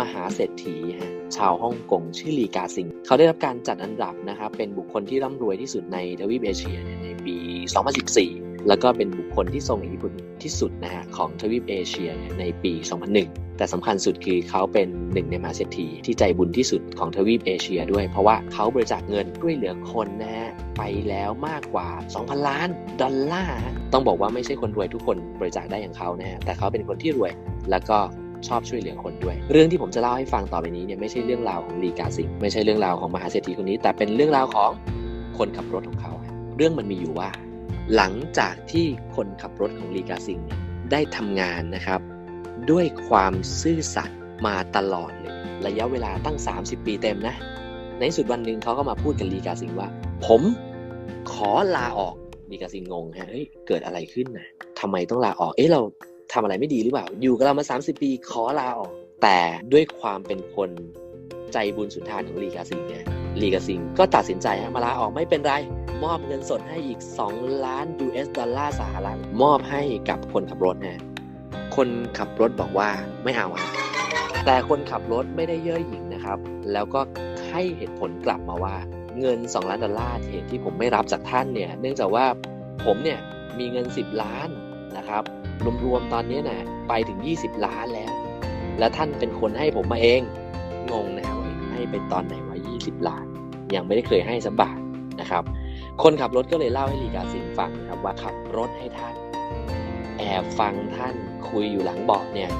มหาเศรษฐีฮะชาวฮ่องกงชื่อลีกาซิง เขาได้รับการจัดอันดับนะครับเป็นบุคคลที่ร่ำรวยที่สุดในทวีปเอเชียในปี 2014 แล้วก็เป็นบุคคลที่ทรงอิทธิพลที่สุดนะฮะของทวีปเอเชียในปี 2001 แต่สำคัญสุดคือเขาเป็นหนึ่งในมหาเศรษฐีที่ใจบุญที่สุดของทวีปเอเชียด้วย เพราะว่าเขาบริจาคเงินช่วยเหลือคนนะฮะไปแล้วมากกว่า 2,000 ล้านดอลลาร์ ต้องบอกว่าไม่ใช่คนรวยทุกคนบริจาคได้อย่างเขานะฮะแต่เขาเป็นคนที่รวยแล้วก็ ชอบช่วยเหลือคนด้วย เรื่องที่ผมจะเล่าให้ฟังต่อไปนี้เนี่ยไม่ใช่เรื่องราวของลีกาซิงไม่ใช่เรื่องราวของมหาเศรษฐีคนนี้ แต่เป็นเรื่องราวของคนขับรถของเขา เรื่องมันมีอยู่ว่า หลังจากที่คนขับรถของลีกาซิงเนี่ยได้ทำงานนะครับ ด้วยความซื่อสัตย์มาตลอดเลยระยะเวลาตั้ง 30 ปีเต็มนะ ในสุดวันหนึ่งเขาก็มาพูดกับลีกาซิงว่า ผมขอลาออกลีกาซิงงงฮะเฮ้ยเกิดอะไรขึ้นนะทำไมต้องลาออกเอ๊ะเรา ทำอะไรไม่ดีหรือเปล่า อยู่กับเรามา30 ปีขอลาออก แต่ด้วยความเป็นคนใจบุญสุนทานของลีกาซิงเนี่ยลีกาซิงก็ตัดสินใจมาลาออกไม่เป็นไร มอบเงินสดให้อีก 2 ล้าน US ดอลลาร์สหรัฐมอบให้กับคนขับรถนะคนขับรถบอกว่าไม่เอาอะแต่คนขับรถไม่ได้เย่อหยิ่งนะครับ แล้วก็ให้เหตุผลกลับมาว่าเงิน 2 ล้านดอลลาร์เหตุที่ผมไม่รับจากท่านเนี่ย เนื่องจากว่าผมเนี่ยมีเงิน 10 ล้าน นะครับ รวมๆตอนนี้นะไปถึง 20 ล้านแล้ว และท่านเป็นคนให้ผมมาเอง งงนะครับให้ไปตอนไหนว่า 20 ล้าน ยังไม่ได้เคยให้สักบาทนะครับ คนขับรถก็เลยเล่าให้ลีกาซิงฟังนะครับว่าขับรถให้ท่าน แอบฟังท่านคุยอยู่หลังเบาะเนี่ย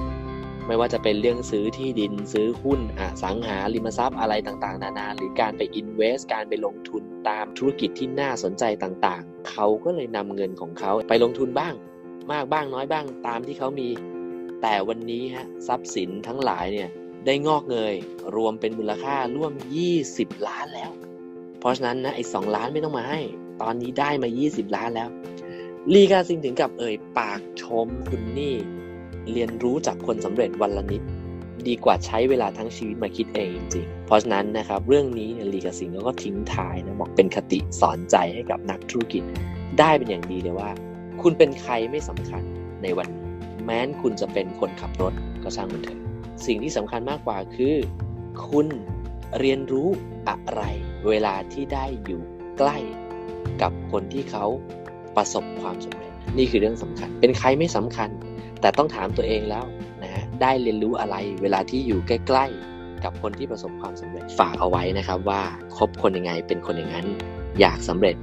ไม่ว่าจะเป็นเรื่องซื้อที่ดินซื้อหุ้นอสังหาริมทรัพย์อะไรต่างๆ นานา หรือการไปอินเวสต์การไปลงทุนตามธุรกิจที่น่าสนใจต่างๆ เขาก็เลยนำเงินของเขาไปลงทุนบ้าง มากบ้างน้อยบ้างตามที่เขามี แต่วันนี้ฮะทรัพย์สินทั้งหลายเนี่ยได้งอกเงย รวมเป็นมูลค่าร่วม 20 ล้านแล้ว เพราะฉะนั้นนะไอ้สล้านไม่ต้องมาให้ ตอนนี้ได้มา 20 ล้านแล้ว ลีกาซิงถึงกับเอ่ยปากชมคุณนี่ เรียนรู้จากคนสำเร็จวันละนิด ดีกว่าใช้เวลาทั้งชีวิตมาคิดเองจริงๆ เพราะฉะนั้นนะครับเรื่องนี้ลีกาซิงก็ทิ้งท้ายนะบอกเป็นคติสอนใจให้กับนักธุรกิจ ได้เป็นอย่างดีเลยว่า คุณเป็นใครไม่สำคัญในวันนี้แม้นคุณจะเป็นคนขับรถก็ช่างมันเถอะสิ่งที่สำคัญมากกว่าคือ คุณเรียนรู้อะไร เวลาที่ได้อยู่ใกล้กับคนที่เขาประสบความสำเร็จ นี่คือเรื่องสำคัญ เป็นใครไม่สำคัญ แต่ต้องถามตัวเองแล้วนะฮะได้เรียนรู้อะไรเวลาที่อยู่ใกล้ ๆ กับคนที่ประสบความสำเร็จฝากเอาไว้นะครับว่าคบคนยังไงเป็นคนอย่างนั้น อยากสำเร็จ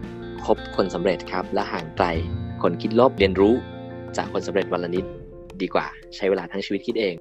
คบคนสำเร็จครับและห่างไกล คนคิดลบเรียนรู้จากคนสำเร็จวันละนิดดีกว่าใช้เวลาทั้งชีวิตคิดเอง